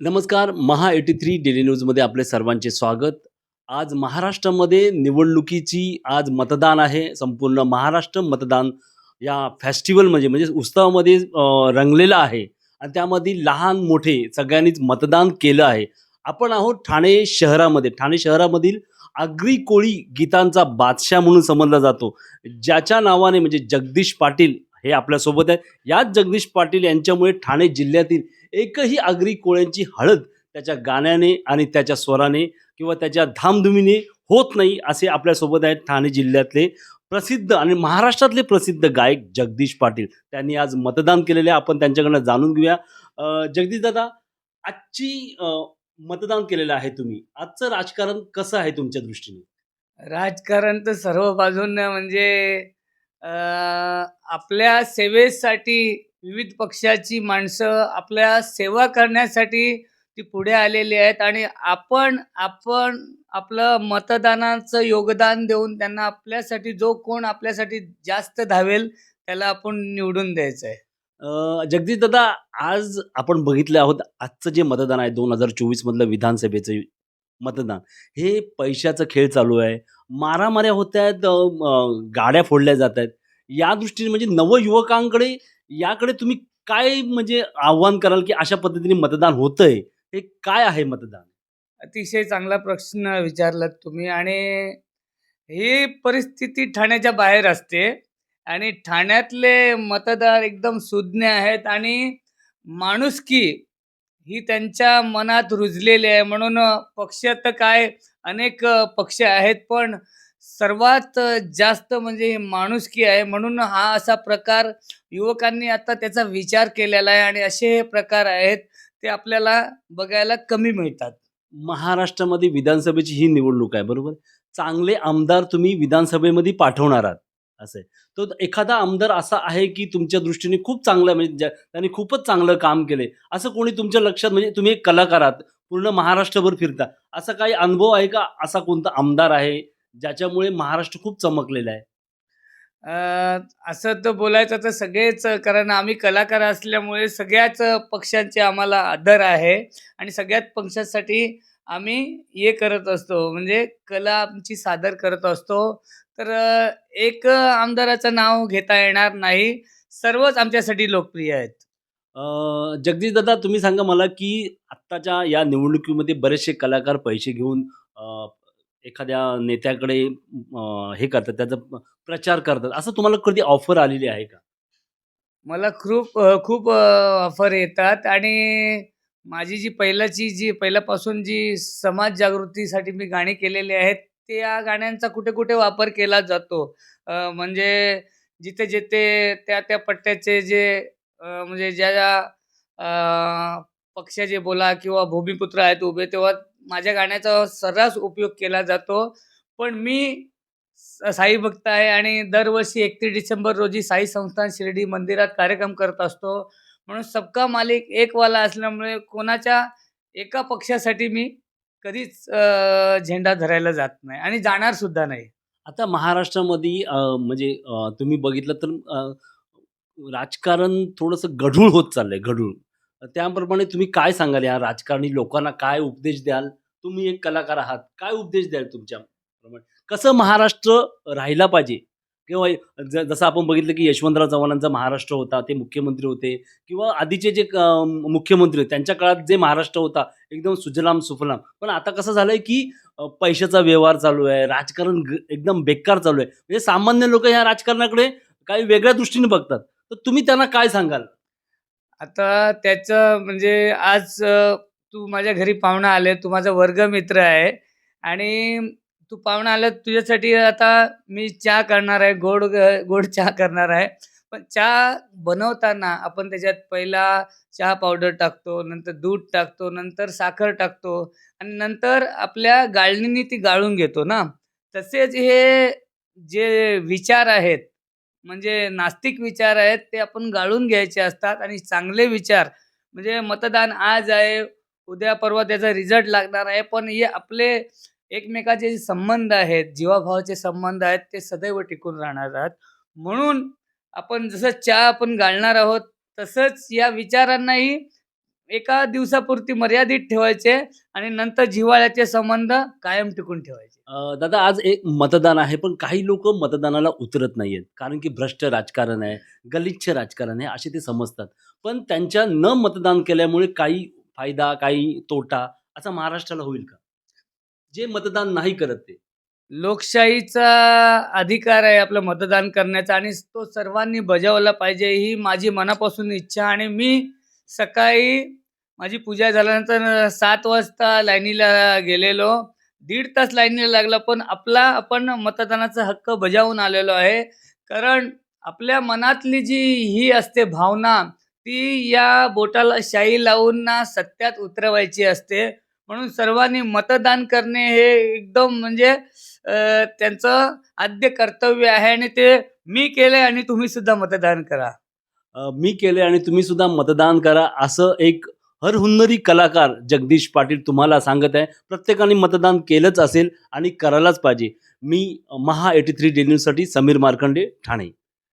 नमस्कार महा eighty three daily न्यूजमध्ये आपले सर्वांचे स्वागत. आज महाराष्ट्रामध्ये निवडणुकीची आज मतदान आहे. संपूर्ण महाराष्ट्र मतदान या फेस्टिवल म्हणजे म्हणजे उत्सवामध्ये रंगलेलं आहे. आणि त्यामध्ये लहान मोठे सगळ्यांनीच मतदान केलं आहे. आपण आहोत ठाणे शहरामध्ये. ठाणे शहरामधील आगरी कोळी गीतांचा बादशाह म्हणून समजला जातो. ज्याच्या नावाने म्हणजे जगदीश पाटील हे आपल्यासोबत आहेत. याच जगदीश पाटील यांच्यामुळे ठाणे जिल्ह्यातील एकही आगरी कोळ्यांची हळद त्याच्या गाण्याने आणि त्याच्या स्वराने किंवा त्याच्या धामधुमीने होत नाही असे आपल्यासोबत आहेत ठाणे जिल्ह्यातले प्रसिद्ध आणि महाराष्ट्रातले प्रसिद्ध गायक जगदीश पाटील. त्यांनी आज मतदान केलेले आहे. आपण त्यांच्याकडनं जाणून घेऊया. जगदीश दादा आजची मतदान केलेलं आहे तुम्ही. आजचं राजकारण कसं आहे तुमच्या दृष्टीने? राजकारण तर सर्व बाजूंना म्हणजे आपल्या सेवेसाठी विविध पक्षाची माणसं आपल्या सेवा करण्यासाठी ती पुढे आलेली आहेत आणि आपण आपण आपलं मतदानाचं योगदान देऊन त्यांना आपल्यासाठी जो कोण आपल्यासाठी जास्त धावेल त्याला आपण निवडून द्यायचं आहे जगदीश दादा आज आपण बघितले आहोत आजचं जे मतदान आहे दोन हजार चोवीसमधलं विधानसभेचं मतदान. हे पैशाचा खेळ चालू आहे. मारामाऱ्या होत आहेत गाड्या फोडल्या जात आहेत या दृष्टीने म्हणजे नवयुवकांकडे याकडे तुम्ही काय म्हणजे आव्हान कराल की अशा पद्धतीने मतदान होतंय? हे काय आहे मतदान? अतिशय चांगला प्रश्न विचारलात तुम्ही आणि ही परिस्थिती ठाण्याच्या बाहेर असते आणि ठाण्यातले मतदार एकदम सुज्ञ आहेत आणि माणुसकी ही त्यांच्या मनात रुजलेली आहे. म्हणून पक्ष तर काय अनेक पक्ष आहेत पण सर्वात जास्त म्हणजे माणुसकी आहे. म्हणून हा असा प्रकार युवकांनी आता त्याचा विचार केलेला आहे आणि असे हे प्रकार आहेत ते आपल्याला बघायला कमी मिळतात. महाराष्ट्रामध्ये विधानसभेची ही निवडणूक आहे बरोबर? चांगले आमदार तुम्ही विधानसभेमध्ये पाठवणार आहात. असं आहे. तो एखादा आमदार असा आहे की तुमच्या दृष्टीने खूप चांगला म्हणजे ज्या- त्यांनी खूपच चांगलं काम केले असं कोणी तुमच्या लक्षात म्हणजे तुम्ही एक कलाकार आहात पूर्ण महाराष्ट्रभर फिरता. असा काही अनुभव आहे का? असा कोणता आमदार आहे ज्याच्यामुळे महाराष्ट्र खूप चमकलेला आहे? असं तर बोलायचं तर सगळेच कारण आम्ही कलाकार असल्यामुळे सगळ्याच पक्षांचे आम्हाला आदर आहे. आणि सगळ्याच पक्षांसाठी आम्ही हे करत असतो म्हणजे कला आमची सादर करत असतो. तर एक आमदाराचं नाव घेता येणार नाही. सर्वच आमच्यासाठी लोकप्रिय आहेत. जगदीश दादा तुम्ही सांगा मला की आत्ताच्या या निवडणुकीमध्ये बरेचसे कलाकार पैसे घेऊन एखाद्या नेत्याकडे हे करतात त्याचा प्रचार करतात. असं तुम्हाला कधी ऑफर आलेली आहे का? मला खूप खूप ऑफर येतात आणि माझी जी पहिल्याची जी पहिल्यापासून जी समाज जागृतीसाठी मी गाणी केलेली आहेत त्या गाण्यांचा कुठे कुठे वापर केला जातो. म्हणजे जिथे जिथे त्या त्या पट्ट्याचे जे म्हणजे ज्या ज्या पक्षाचे बोला किंवा भूमिपुत्र आहेत उभे तेव्हा माझ्या गाण्याचा सर्रास उपयोग केला जातो. पण मी स- साई भक्त आहे आणि दरवर्षी एकतीस डिसेंबर रोजी साई संस्थान शिर्डी मंदिरात कार्यक्रम करत असतो. म्हणून सबका मालिक एकवाला असल्यामुळे कोणाच्या एका पक्षासाठी मी कधीच झेंडा धरायला जात नाही आणि जाणार सुद्धा नाही. आता महाराष्ट्रामध्ये अं, म्हणजे अं, तुम्ही बघितलं तर अं, राजकारण थोडंसं गढूळ होत चाललंय गढूळ. त्याप्रमाणे तुम्ही काय सांगाल या राजकारणी लोकांना काय उपदेश द्याल? तुम्ही एक कलाकार आहात काय उपदेश द्याल तुमच्या प्रमाणे कसं महाराष्ट्र राहिला पाहिजे? किंवा ज- जसं आपण बघितलं की यशवंतराव चव्हाणांचा महाराष्ट्र होता ते मुख्यमंत्री होते किंवा आधीचे जे मुख्यमंत्री होते त्यांच्या काळात जे महाराष्ट्र होता एकदम सुजलाम सुफलाम. पण आता कसं झालं आहे की पैशाचा व्यवहार चालू आहे राजकारण ग- एकदम बेकार चालू आहे. म्हणजे सामान्य लोक ह्या राजकारणाकडे काही वेगळ्या दृष्टीने बघतात. तर तुम्ही त्यांना काय सांगाल? आता त्याचं म्हणजे आज तू माझ्या घरी पाहुणा आले तू माझा वर्गमित्र आहे. आणि तू पाहुणा आला तुझ्यासाठी आता मी चहा करणार आहे गोड ग- गोड चहा करणार आहे. पण चहा बनवताना आपण त्याच्यात पहिला चहा पावडर टाकतो नंतर दूध टाकतो नंतर साखर टाकतो आणि नंतर आपल्या गाळणीने ती गाळून घेतो ना. तसेच हे जे विचार आहेत म्हणजे नास्तिक विचार आहेत ते आपण गाळून घ्यायचे असतात आणि चांगले विचार म्हणजे मतदान आज आहे उद्या परवा त्याचा रिझल्ट लागणार आहे पण हे आपले एकमेकाचे जे संबंध आहेत जीवाभावाचे संबंध आहेत ते सदैव टिकून राहणार आहेत. म्हणून आपण जसं चहा आपण गाळणार आहोत तसंच या विचारांनाही एका दिवसापुरती मर्यादित ठेवायचे आणि नंतर जिव्हाळ्याचे संबंध कायम टिकून ठेवायचे. दादा आज एक मतदान आहे पण काही लोक मतदानाला उतरत नाहीयेत. कारण की भ्रष्ट राजकारण आहे गलिच्छ राजकारण आहे असे ते समजतात. पण त्यांच्या न मतदान केल्यामुळे काही फायदा काही तोटा असा महाराष्ट्राला होईल का? जे मतदान नाही करत ते. लोकशाहीचा अधिकार आहे आपलं मतदान करण्याचा आणि तो सर्वांनी बजावला पाहिजे ही माझी मनापासून इच्छा आणि मी सकाळी माझी पूजा झाल्यानंतर सात वाजता लाईनीला गेलेलो. दीड तास लाईनीला लागला पण आपला आपण मतदानाचा हक्क बजावून आलेलो आहे. कारण आपल्या मनातली जी ही असते भावना ती या बोटाला शाई लावून ना सत्यात उतरवायची असते. म्हणून सर्वांनी मतदान करणे हे एकदम म्हणजे त्यांचं आद्य कर्तव्य आहे आणि ते मी केले आणि तुम्ही सुद्धा मतदान करा. मी केले आणि तुम्ही सुद्धा मतदान करा असं एक हरहुन्नरी कलाकार जगदीश पाटील तुम्हाला सांगत आहे. प्रत्येकाने मतदान केलंच असेल आणि करायलाच पाहिजे. मी महा एटी थ्री डेन्यूजसाठी समीर मार्कंडे ठाणे.